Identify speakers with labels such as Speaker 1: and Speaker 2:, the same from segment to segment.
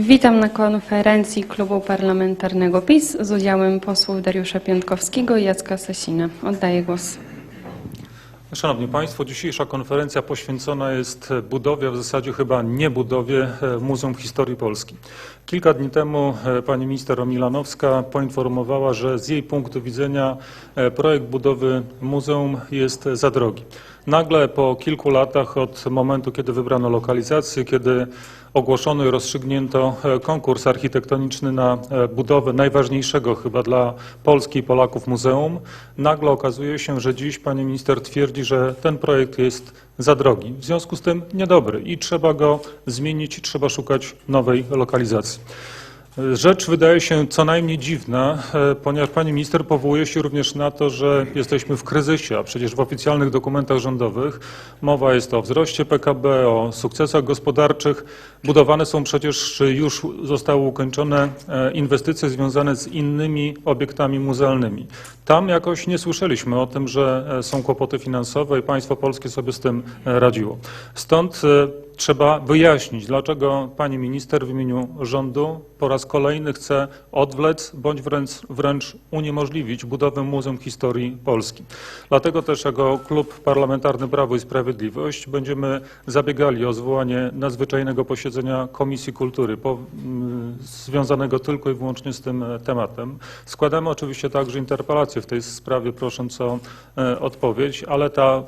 Speaker 1: Witam na konferencji Klubu Parlamentarnego PiS z udziałem posłów Dariusza Piątkowskiego i Jacka Sasina. Oddaję głos.
Speaker 2: Szanowni Państwo, dzisiejsza konferencja poświęcona jest budowie, a w zasadzie chyba niebudowie e, Muzeum Historii Polski. Kilka dni temu e, pani minister Milanowska poinformowała, że z jej punktu widzenia e, projekt budowy muzeum jest za drogi. Nagle po kilku latach od momentu, kiedy wybrano lokalizację, kiedy ogłoszono i rozstrzygnięto e, konkurs architektoniczny na e, budowę najważniejszego chyba dla Polski i Polaków muzeum, nagle okazuje się, że dziś pani minister twierdzi, że ten projekt jest za drogi. W związku z tym niedobry i trzeba go zmienić trzeba szukać nowej lokalizacji. Rzecz wydaje się co najmniej dziwna, e, ponieważ pani minister powołuje się również na to, że jesteśmy w kryzysie, a przecież w oficjalnych dokumentach rządowych mowa jest o wzroście PKB, o sukcesach gospodarczych. Budowane są przecież, już zostały ukończone e, inwestycje związane z innymi obiektami muzealnymi. Tam jakoś nie słyszeliśmy o tym, że e, są kłopoty finansowe i państwo polskie sobie z tym radziło. Stąd Trzeba wyjaśnić, dlaczego pani minister w imieniu rządu po raz kolejny chce odwlec bądź wręcz, wręcz uniemożliwić budowę Muzeum Historii Polski. Dlatego też jako Klub Parlamentarny Prawo i Sprawiedliwość będziemy zabiegali o zwołanie nadzwyczajnego posiedzenia Komisji Kultury po, związanego tylko i wyłącznie z tym e, tematem. Składamy oczywiście także interpelację w tej sprawie prosząc o e, odpowiedź, ale ta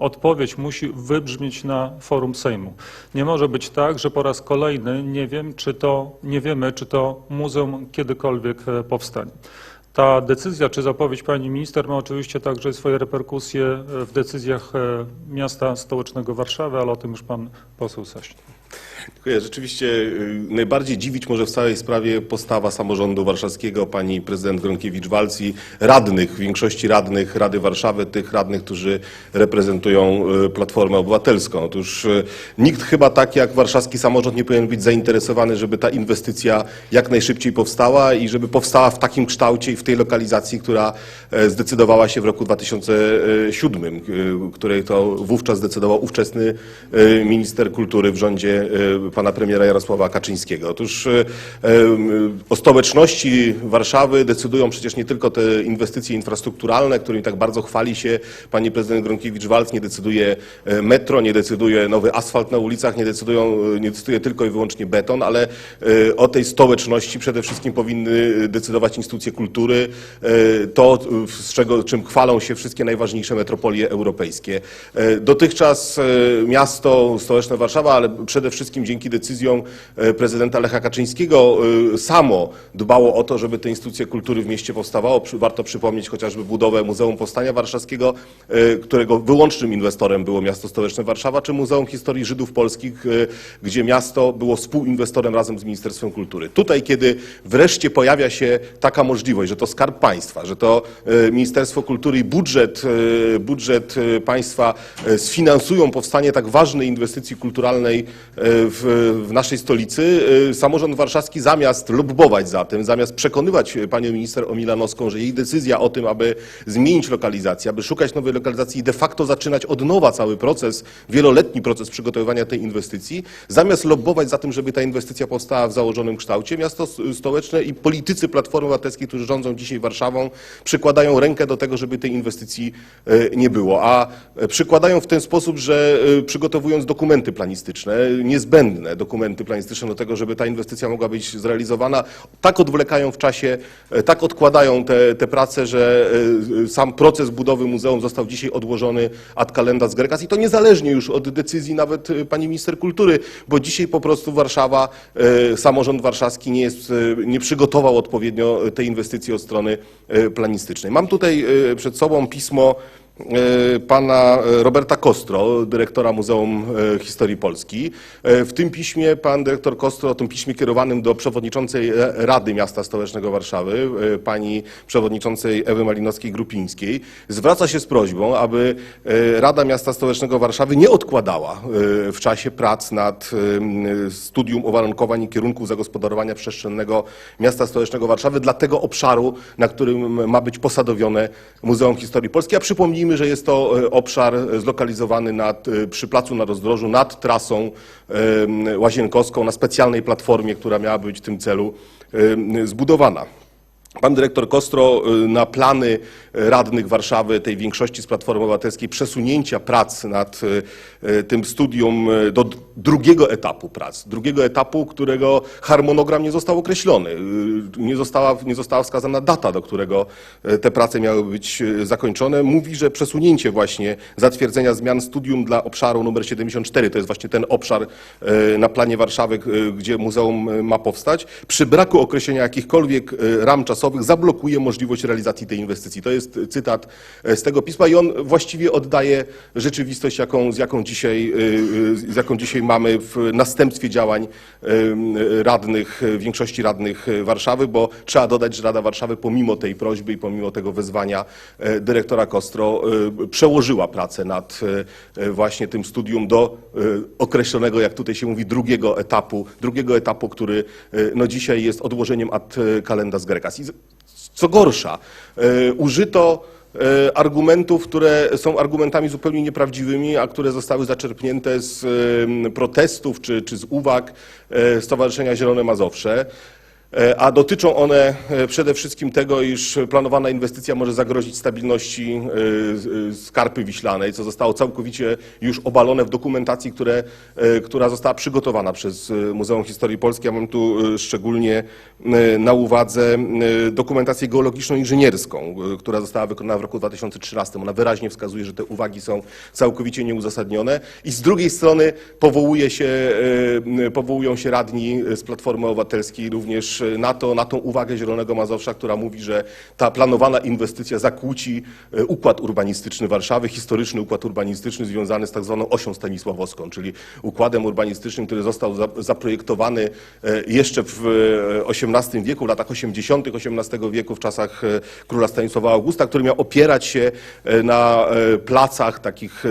Speaker 2: odpowiedź musi wybrzmieć na forum Sejmu. Nie może być tak, że po raz kolejny nie wiem, czy to, nie wiemy, czy to muzeum kiedykolwiek e, powstanie. Ta decyzja czy zapowiedź pani minister ma oczywiście także swoje reperkusje e, w decyzjach e, miasta stołecznego Warszawy, ale o tym już pan poseł Sasin.
Speaker 3: Dziękuję. Rzeczywiście y, najbardziej dziwić może w całej sprawie postawa samorządu warszawskiego, pani prezydent Gronkiewicz-Walc i radnych, większości radnych Rady Warszawy, tych radnych, którzy reprezentują y, Platformę Obywatelską. Otóż y, nikt chyba tak jak warszawski samorząd nie powinien być zainteresowany, żeby ta inwestycja jak najszybciej powstała i żeby powstała w takim kształcie i w tej lokalizacji, która e, zdecydowała się w roku 2007, y, której to wówczas zdecydował ówczesny minister kultury w rządzie pana premiera Jarosława Kaczyńskiego. Otóż y, y, o stołeczności Warszawy decydują przecież nie tylko te inwestycje infrastrukturalne, którymi tak bardzo chwali się pani prezydent Gronkiewicz-Walc, nie decyduje e, metro, nie decyduje nowy asfalt na ulicach, nie, decydują, nie decyduje tylko i wyłącznie beton, ale e, o tej stołeczności przede wszystkim powinny decydować instytucje kultury, e, to z czego, czym chwalą się wszystkie najważniejsze metropolie europejskie. E, Dotychczas e, miasto stołeczne Warszawa, ale przede wszystkim dzięki decyzjom e, prezydenta Lecha Kaczyńskiego e, samo dbało o to, żeby te instytucje kultury w mieście powstawało. Warto przypomnieć chociażby budowę Muzeum Powstania Warszawskiego, e, którego wyłącznym inwestorem było miasto stołeczne Warszawa, czy Muzeum Historii Żydów Polskich, gdzie miasto było współinwestorem razem z Ministerstwem Kultury. Tutaj, kiedy wreszcie pojawia się taka możliwość, że to Skarb Państwa, że to Ministerstwo Kultury i budżet, budżet państwa sfinansują powstanie tak ważnej inwestycji kulturalnej w, w naszej stolicy, e, samorząd warszawski zamiast lobbować za tym, zamiast przekonywać e, panią minister Omilanowską, że jej decyzja o tym, aby zmienić lokalizację, aby szukać nowej lokalizacji i de facto zaczynać od nowa cały proces, wieloletni proces przygotowywania tej inwestycji, zamiast lobbować za tym, żeby ta inwestycja powstała w założonym kształcie, miasto stołeczne i politycy Platformy Obywatelskiej, którzy rządzą dzisiaj Warszawą, przykładają rękę do tego, żeby tej inwestycji e, nie było. A przykładają w ten sposób, że przygotowując dokumenty planistyczne, niezbędne dokumenty planistyczne do tego, żeby ta inwestycja mogła być zrealizowana, tak odwlekają w czasie, e, tak odkładają te, te prace, że e, sam proces budowy muzeum został dzisiaj odłożony ad calendas grecas i to niezależnie już od decyzji nawet e, pani minister kultury, bo dzisiaj po prostu Warszawa, e, samorząd warszawski nie, jest, e, nie przygotował odpowiednio tej inwestycji od strony e, planistycznej. Mam tutaj e, przed sobą pismo e, pana e, Roberta Kostro, dyrektora Muzeum e, Historii Polski. E, W tym piśmie pan dyrektor Kostro, o tym piśmie kierowanym do przewodniczącej e, Rady Miasta Stołecznego Warszawy, e, pani przewodniczącej Ewy Malinowskiej-Grupińskiej, zwraca się z prośbą, aby e, Rada Miasta Stołecznego Warszawy nie odkładała e, w czasie prac nad e, studium uwarunkowań i kierunków zagospodarowania przestrzennego Miasta Stołecznego Warszawy dla tego obszaru, na którym ma być posadowione Muzeum Historii Polskiej. A przypomnijmy, Przypomnijmy, że jest to e, obszar e, zlokalizowany nad, e, przy placu na rozdrożu nad trasą łazienkowską na specjalnej platformie, która miała być w tym celu zbudowana. Pan dyrektor Kostro y, na plany y, radnych Warszawy, tej większości z Platformy Obywatelskiej, przesunięcia prac nad y, tym studium do drugiego etapu prac, drugiego etapu, którego harmonogram nie został określony. Nie została, nie została wskazana data, do którego te prace miały być zakończone. Mówi, że przesunięcie właśnie zatwierdzenia zmian studium dla obszaru numer 74, to jest właśnie ten obszar na planie Warszawy, gdzie muzeum ma powstać, przy braku określenia jakichkolwiek ram czasowych zablokuje możliwość realizacji tej inwestycji. To jest y, cytat y, z tego pisma i on właściwie oddaje rzeczywistość, jaką, z, jaką dzisiaj, y, z jaką dzisiaj mamy w następstwie działań radnych, większości radnych Warszawy, bo trzeba dodać, że Rada Warszawy pomimo tej prośby i pomimo tego wezwania dyrektora Kostro przełożyła pracę nad właśnie tym studium do określonego, jak tutaj się mówi, drugiego etapu, drugiego etapu, który no dzisiaj jest odłożeniem ad calendas grecas. I z- co gorsza, y, użyto y, argumentów, które są argumentami zupełnie nieprawdziwymi, a które zostały zaczerpnięte z protestów czy, czy z uwag y, Stowarzyszenia Zielone Mazowsze. E, A dotyczą one e, przede wszystkim tego, iż planowana inwestycja może zagrozić stabilności e, skarpy wiślanej, co zostało całkowicie już obalone w dokumentacji, które, która została przygotowana przez Muzeum Historii Polskiej. Ja mam tu szczególnie na uwadze dokumentację geologiczno-inżynierską, która została wykonana w roku 2013. Ona wyraźnie wskazuje, że te uwagi są całkowicie nieuzasadnione i z drugiej strony powołuje się, powołują się radni z Platformy Obywatelskiej również na, to, na tą uwagę Zielonego Mazowsza, która mówi, że ta planowana inwestycja zakłóci e, układ urbanistyczny Warszawy, historyczny układ urbanistyczny związany z tak zwaną osią stanisławowską, czyli układem urbanistycznym, który został za- zaprojektowany e, jeszcze w e, XVIII wieku, w latach 80. XVIII wieku, w czasach e, króla Stanisława Augusta, który miał opierać się e, na e, placach, takich e,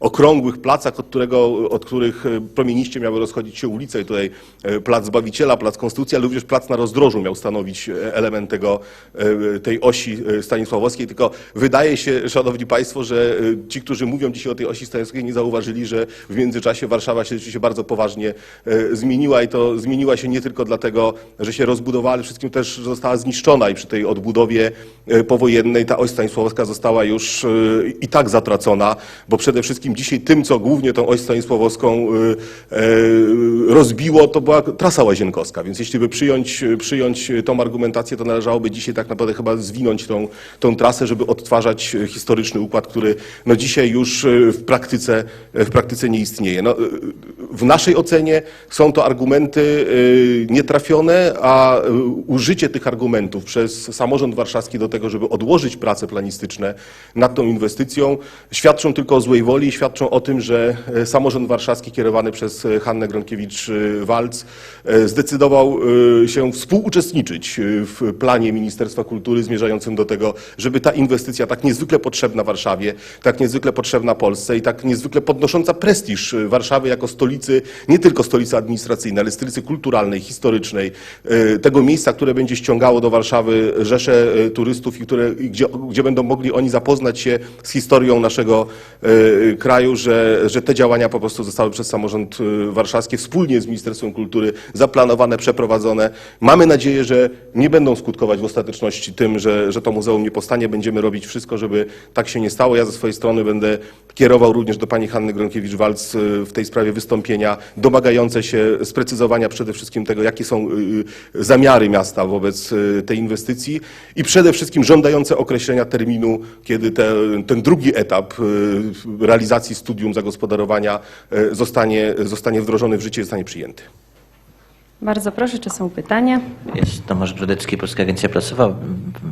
Speaker 3: okrągłych placach, od, którego, od których e, promieniście miały rozchodzić się ulice. I tutaj e, plac Zbawiciela, plac Konstytucji, ale również plac na rozdrożu miał stanowić e, element tego, e, tej osi e, stanisławowskiej. Tylko wydaje się, szanowni państwo, że ci, którzy mówią dzisiaj o tej osi stanisławskiej, nie zauważyli, że w międzyczasie Warszawa się rzeczywiście bardzo poważnie zmieniła i to zmieniła się nie tylko dlatego, że się rozbudowała, ale wszystkim też została zniszczona i przy tej odbudowie powojennej ta oś stanisławowska została już i tak zatracona, bo przede wszystkim dzisiaj tym, co głównie tą oś stanisławowską rozbiło, to była trasa łazienkowska, więc jeśli by przyjąć, przyjąć tą argumentację, to należałoby dzisiaj tak naprawdę chyba zwinąć tą, tą trasę, żeby odtwarzać historyczny układ, który no dzisiaj już e, w praktyce, w praktyce nie istnieje. No, e, w naszej ocenie są to argumenty e, nietrafione, a e, użycie tych argumentów przez samorząd warszawski do tego, żeby odłożyć prace planistyczne nad tą inwestycją, świadczą tylko o złej woli i świadczą o tym, że e, samorząd warszawski kierowany przez Hannę Gronkiewicz-Walc zdecydował się współuczestniczyć w planie Ministerstwa Kultury zmierzającym do tego, żeby ta inwestycja tak niezwykle potrzebna Warszawie, tak niezwykle potrzebna Polsce i tak niezwykle podnosząca prestiż Warszawy jako stolicy, nie tylko stolicy administracyjnej, ale stolicy kulturalnej, historycznej, e, tego miejsca, które będzie ściągało do Warszawy rzesze e, turystów i które, gdzie, gdzie będą mogli oni zapoznać się z historią naszego e, kraju, że, że te działania po prostu zostały przez samorząd warszawski wspólnie z Ministerstwem Kultury zaplanowane, przeprowadzone. Mamy nadzieję, że nie będą skutkować w ostateczności tym, że, że to muzeum nie powstanie. Będziemy robić wszystko, żeby tak się nie stało. Ja ze swojej strony będę kierował również do pani Hanny Gronkiewicz-Walc w tej sprawie wystąpienia domagające się sprecyzowania przede wszystkim tego, jakie są e, zamiary miasta wobec e, tej inwestycji i przede wszystkim żądające określenia terminu, kiedy te, ten drugi etap realizacji studium zagospodarowania zostanie, zostanie wdrożony w życie i zostanie przyjęty.
Speaker 1: Bardzo proszę, czy są pytania?
Speaker 4: Jest Tomasz Grodecki, Polska Agencja Prasowa.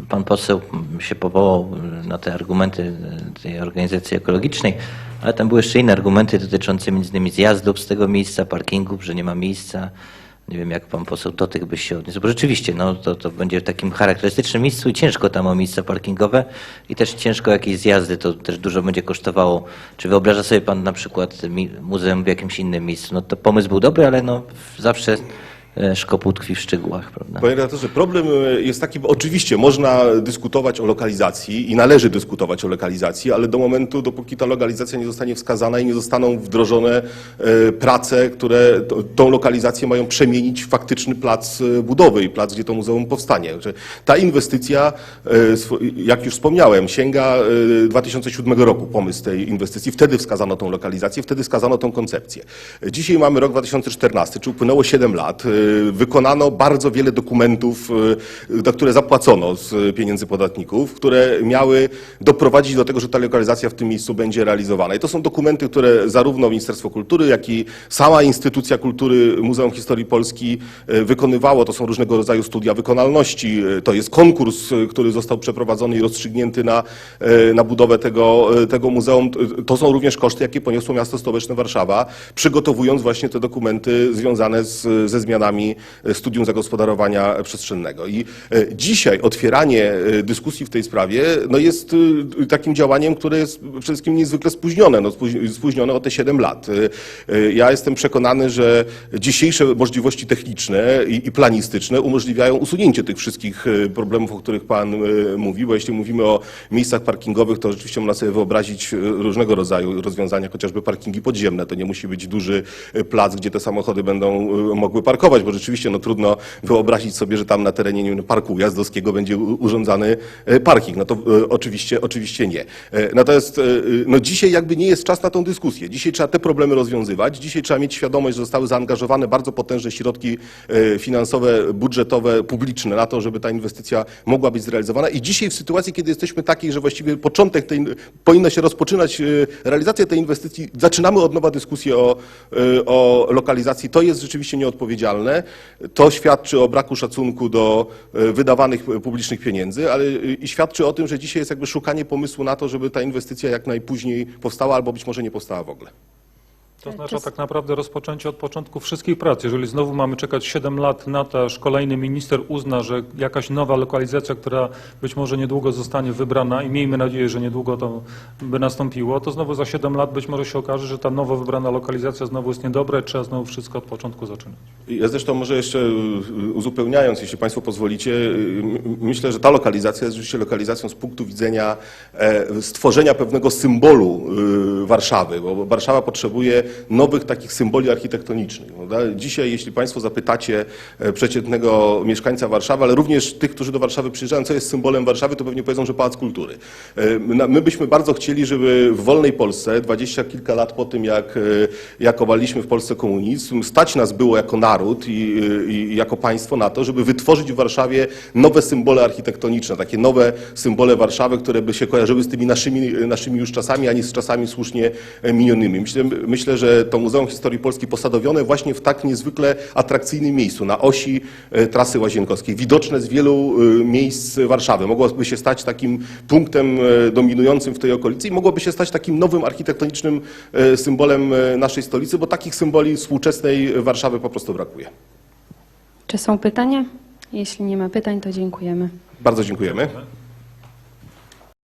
Speaker 4: Pan poseł się powołał na te argumenty tej organizacji ekologicznej, ale tam były jeszcze inne argumenty dotyczące innymi zjazdów z tego miejsca, parkingów, że nie ma miejsca. Nie wiem, jak pan poseł do tych by się odniósł, bo rzeczywiście no, to, to będzie w takim charakterystycznym miejscu i ciężko tam o miejsca parkingowe i też ciężko jakieś zjazdy, to też dużo będzie kosztowało. Czy wyobraża sobie pan na przykład muzeum w jakimś innym miejscu? No to pomysł był dobry, ale no zawsze szkopuł tkwi w szczegółach, prawda?
Speaker 3: Panie redaktorze, problem e, jest taki, bo oczywiście można dyskutować o lokalizacji i należy dyskutować o lokalizacji, ale do momentu, dopóki ta lokalizacja nie zostanie wskazana i nie zostaną wdrożone e, prace, które tą lokalizację mają przemienić w faktyczny plac e, budowy i plac, gdzie to muzeum powstanie. Ta inwestycja, e, jak już wspomniałem, sięga e, 2007 roku, pomysł tej inwestycji. Wtedy wskazano tą lokalizację, wtedy wskazano tą koncepcję. Dzisiaj mamy rok 2014, czy upłynęło 7 lat. E, Wykonano bardzo wiele dokumentów, za które zapłacono z pieniędzy podatników, które miały doprowadzić do tego, że ta lokalizacja w tym miejscu będzie realizowana. I to są dokumenty, które zarówno Ministerstwo Kultury, jak i sama instytucja kultury Muzeum Historii Polski e, wykonywało. To są różnego rodzaju studia wykonalności. To jest konkurs, który został przeprowadzony i rozstrzygnięty na, na budowę tego, tego muzeum. To są również koszty, jakie poniosło miasto stołeczne Warszawa, przygotowując właśnie te dokumenty związane z, ze zmianami e, studium zagospodarowania przestrzennego. I e, dzisiaj otwieranie e, dyskusji w tej sprawie no jest takim działaniem, które jest przede wszystkim niezwykle spóźnione, no spóź- spóźnione o te 7 lat. Ja jestem przekonany, że dzisiejsze możliwości techniczne i, planistyczne umożliwiają usunięcie tych wszystkich problemów, o których Pan mówi, bo jeśli mówimy o miejscach parkingowych, to rzeczywiście można sobie wyobrazić różnego rodzaju rozwiązania, chociażby parkingi podziemne. To nie musi być duży plac, gdzie te samochody będą mogły parkować, bo rzeczywiście no, trudno wyobrazić sobie, że tam na terenie nie wiem, parku ujazdowskiego będzie urządzany e, parking. No to e, oczywiście, oczywiście nie. E, Natomiast no, dzisiaj jakby nie jest czas na tą dyskusję. Dzisiaj trzeba te problemy rozwiązywać. Dzisiaj trzeba mieć świadomość, że zostały zaangażowane bardzo potężne środki finansowe, budżetowe, publiczne na to, żeby ta inwestycja mogła być zrealizowana. I dzisiaj w sytuacji, kiedy jesteśmy takiej, że właściwie początek tej, powinna się rozpoczynać realizacja tej inwestycji, zaczynamy od nowa dyskusję o, o lokalizacji. To jest rzeczywiście nieodpowiedzialne. To świadczy o braku szacunku do e, wydawanych publicznych pieniędzy, ale e, i świadczy o tym, że dzisiaj jest jakby szukanie pomysłu na to, żeby ta inwestycja jak najpóźniej powstała albo być może nie powstała w ogóle.
Speaker 2: To oznacza tak naprawdę rozpoczęcie od początku wszystkich prac. Jeżeli znowu mamy czekać 7 lat na to, aż kolejny minister uzna, że jakaś nowa lokalizacja, która być może niedługo zostanie wybrana i miejmy nadzieję, że niedługo to by nastąpiło, to znowu za 7 lat być może się okaże, że ta nowo wybrana lokalizacja znowu jest niedobra i trzeba znowu wszystko od początku zaczynać.
Speaker 3: Ja zresztą może jeszcze y, uzupełniając, jeśli Państwo pozwolicie, y, myślę, że ta lokalizacja jest rzeczywiście lokalizacją z punktu widzenia e, stworzenia pewnego symbolu y, Warszawy, bo Warszawa potrzebuje nowych takich symboli architektonicznych. prawda? Dzisiaj, jeśli Państwo zapytacie e, przeciętnego mieszkańca Warszawy, ale również tych, którzy do Warszawy przyjeżdżają, co jest symbolem Warszawy, to pewnie powiedzą, że Pałac Kultury. E, My my byśmy bardzo chcieli, żeby w wolnej Polsce, dwadzieścia kilka lat po tym, jak, e, jak obaliliśmy w Polsce komunizm, stać nas było jako naród i, i jako państwo na to, żeby wytworzyć w Warszawie nowe symbole architektoniczne, takie nowe symbole Warszawy, które by się kojarzyły z tymi naszymi, naszymi już czasami, a nie z czasami słusznie minionymi. Myślę, myślę, że to Muzeum Historii Polski posadowione właśnie w tak niezwykle atrakcyjnym miejscu, na osi e, trasy łazienkowskiej, widoczne z wielu e, miejsc Warszawy. Mogłoby się stać takim punktem e, dominującym w tej okolicy i mogłoby się stać takim nowym architektonicznym symbolem naszej stolicy, bo takich symboli współczesnej Warszawy po prostu brakuje.
Speaker 1: Czy są pytania? Jeśli nie ma pytań, to dziękujemy.
Speaker 3: Bardzo dziękujemy.